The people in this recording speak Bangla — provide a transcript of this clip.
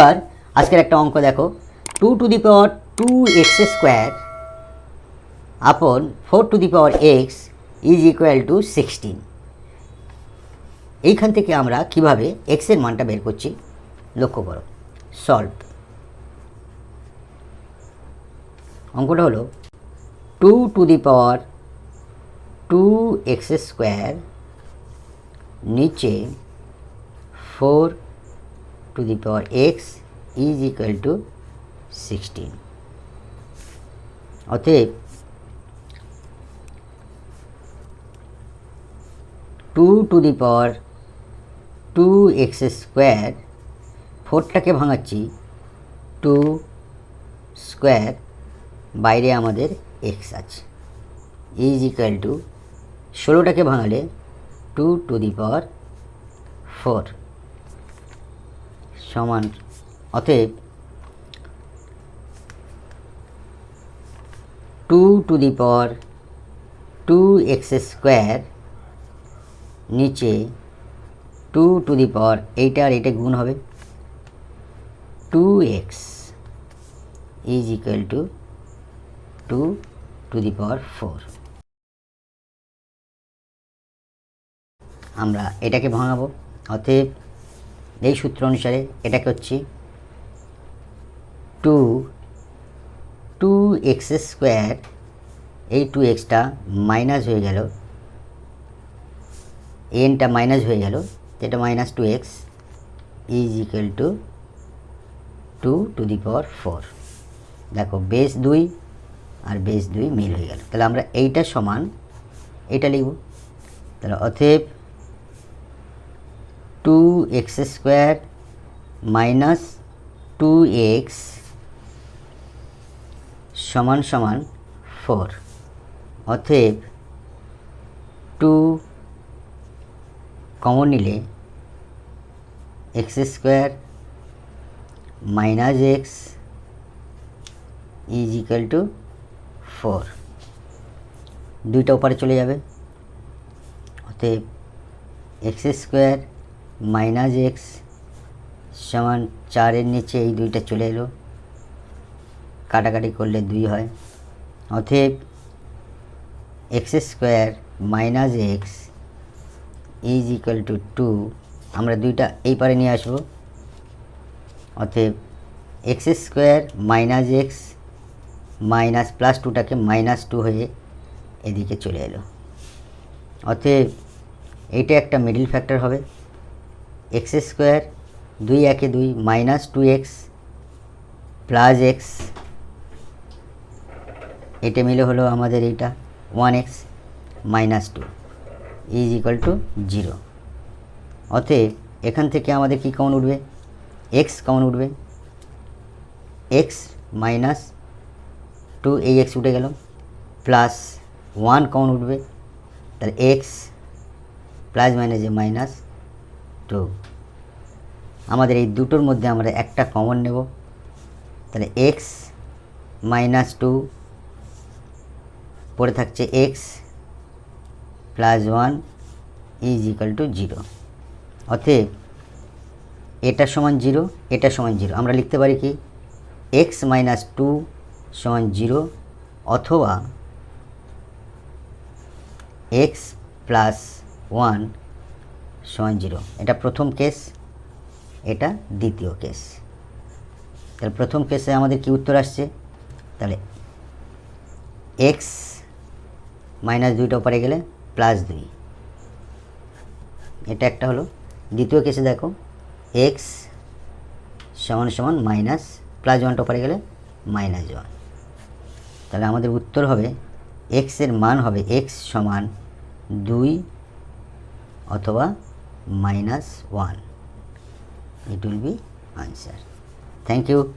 আর আজকের একটা অঙ্ক দেখো two to the power two x square upon four to the power x is equal to sixteen এইখান থেকে আমরা কীভাবে এক্সের মানটা বের করছি, লক্ষ্য করো সলভ অঙ্কটা হলো two to the power two x square নিচে four to the power x is equal to sixteen অতএব two to the power two x square ফোরটাকে ভাঙাচ্ছি টু স্কোয়ার বাইরে আমাদের এক্স আছে। ইজ ইকুয়াল টু ষোলোটাকে ভাঙালে two to the power four সমান। অতএব two to the power two x square নিচে টু টু দি পাওয়ার এইটা আর এইটা গুণ হবে two x is equal to two to the power four আমরা এটাকে ভাঙাবো। অতএব এই সূত্র অনুসারে এটাকে হচ্ছে টু টু এক্স স্কোয়ার এই টু এক্সটা মাইনাস হয়ে গেল এনটা মাইনাস হয়ে গেল, যেটা minus two x is equal to two to the power four দেখো বেস দুই আর বেস দুই মিল হয়ে গেল। তাহলে আমরা এইটা সমান এটা লিখব। তাহলে অতএব two x square minus two x সমান সমান ফোর অতএব টু কমন নিলে x square minus x is equal to four দুইটা ওপারে চলে যাবে অতএব এক্স স্কোয়ার মাইনাস এক্স সমান চারের নিচে এই দুইটা চলে এলো। কাটাকাটি করলে দুই হয়। অতএব x square minus x is equal to two. আমরা দুইটা এই পারে নিয়ে আসব। অতএব x square minus x minus plus টুটাকে minus two হয়ে এদিকে চলে এলো। অতএব এইটা একটা মিডিল ফ্যাক্টর হবে। এক্স স্কোয়ার দুই একে দুই minus two x plus x. এটা মিলে হলো আমাদের এইটা, one x minus two is equal to zero. অতএব এখান থেকে আমাদের কী কমন উঠবে? এক্স কমন উঠবে। এক্স মাইনাস টু এই এক্স উঠে গেল। প্লাস ওয়ান কমন উঠবে। তাহলে এক্স প্লাস মাইনাসে মাইনাস টু আমাদের এই দুটোর মধ্যে আমরা একটা কমন নেব। তাহলে এক্স মাইনাস টু পড়ে থাকছে x plus one is equal to zero অতএব এটা সমান জিরো এটা সমান জিরো আমরা লিখতে পারি কি? এক্স মাইনাস টু সমান জিরো অথবা এক্স প্লাস ওয়ান সমান জিরো। এটা প্রথম কেস এটা দ্বিতীয় কেস তাহলে প্রথম কেসে আমাদের কি উত্তর আসছে? তাহলে এক্স মাইনাস দুইটা ওপারে গেলে প্লাস দুই। এটা একটা হলো। দ্বিতীয় কেসে দেখো এক্স সমান সমান মাইনাস প্লাস ওয়ানটা ওপারে গেলে মাইনাস ওয়ান তাহলে আমাদের উত্তর হবে এক্সের মান হবে এক্স সমান দুই অথবা minus 1 it will be answer. Thank you.